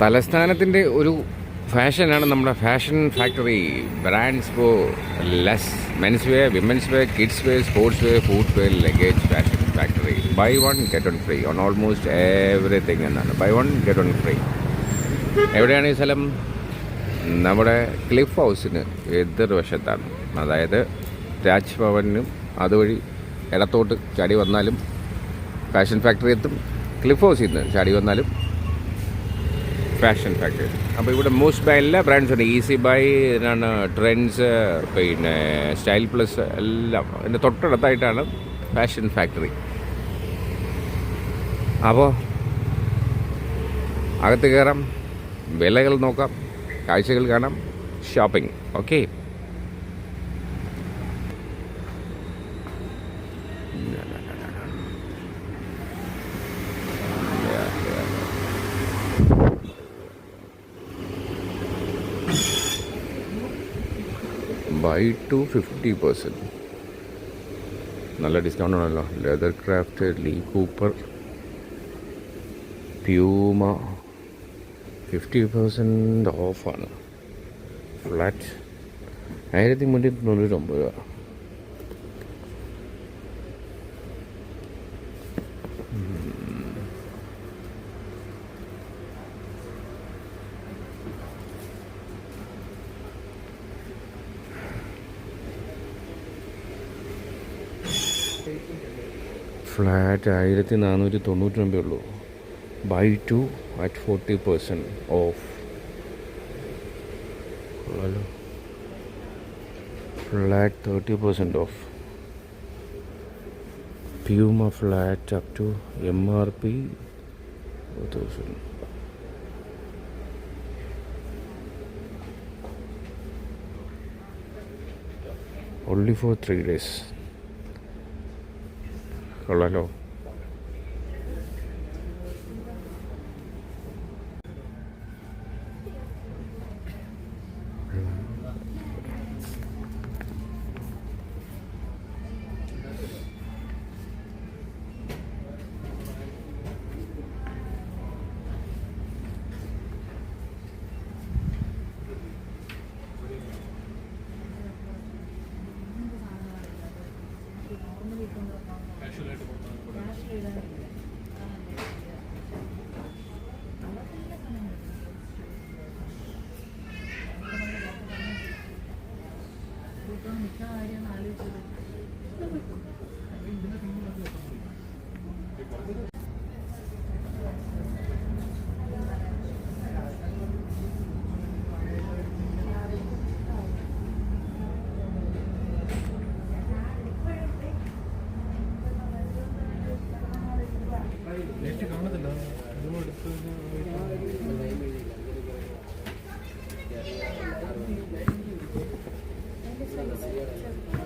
തലസ്ഥാനത്തിന്റെ ഒരു ഫാഷനാണ് നമ്മുടെ fashion factory. Brands for less men's wear women's wear kids wear sports wear footwear luggage fashion factory buy one get one free on almost everything എന്നാണ്. Buy one get one free എവിടെയാണ് ഈ സ്ഥലം? നമ്മുടെ cliff ഹൗസിന് എതിർവശത്താണ്. അതായത് രാജ് ഭവനും അതുവഴി ഇടത്തോട്ട് ചാടി വന്നാലും ഫാഷൻ ഫാക്ടറി എത്തും. ക്ലിഫ് ഹൗസിൽ നിന്ന് ചാടി വന്നാലും ഫാഷൻ ഫാക്ടറി അപ്പോൾ ഇവിടെ മോസ്റ്റ് ബൈ എല്ലാ ബ്രാൻഡ്സ് ഉണ്ട്. ഈസി ബൈ ഇതിനാണ് ട്രെൻഡ്സ് പിന്നെ സ്റ്റൈൽ പ്ലസ് എല്ലാം. അതിന്റെ തൊട്ടടുത്തായിട്ടാണ് ഫാഷൻ ഫാക്ടറി അപ്പോൾ അകത്ത് കയറാം വിലകൾ നോക്കാം കാഴ്ചകൾ കാണാം shopping okay buy two fifty percent നല്ല ഡിസ്കൗണ്ട് ആണല്ലോ. Leather craft Lee Cooper Puma fifty percent ഓഫാണ് ഫ്ലാറ്റ് ആയിരത്തി മുന്നൂറ്റി തൊണ്ണൂറ്റൊമ്പത് രൂപ. ഫ്ലാറ്റ് ആയിരത്തി നാനൂറ്റി തൊണ്ണൂറ്റി രൂപയേ ഉള്ളൂ. Buy two at forty percent off ഉള്ളല്ലോ flat thirty percent off Puma flat up to M R P thousand only for three days. കൊള്ളാലോ. മിക്ക കാര്യം ആലോചിച്ചത് Obrigada.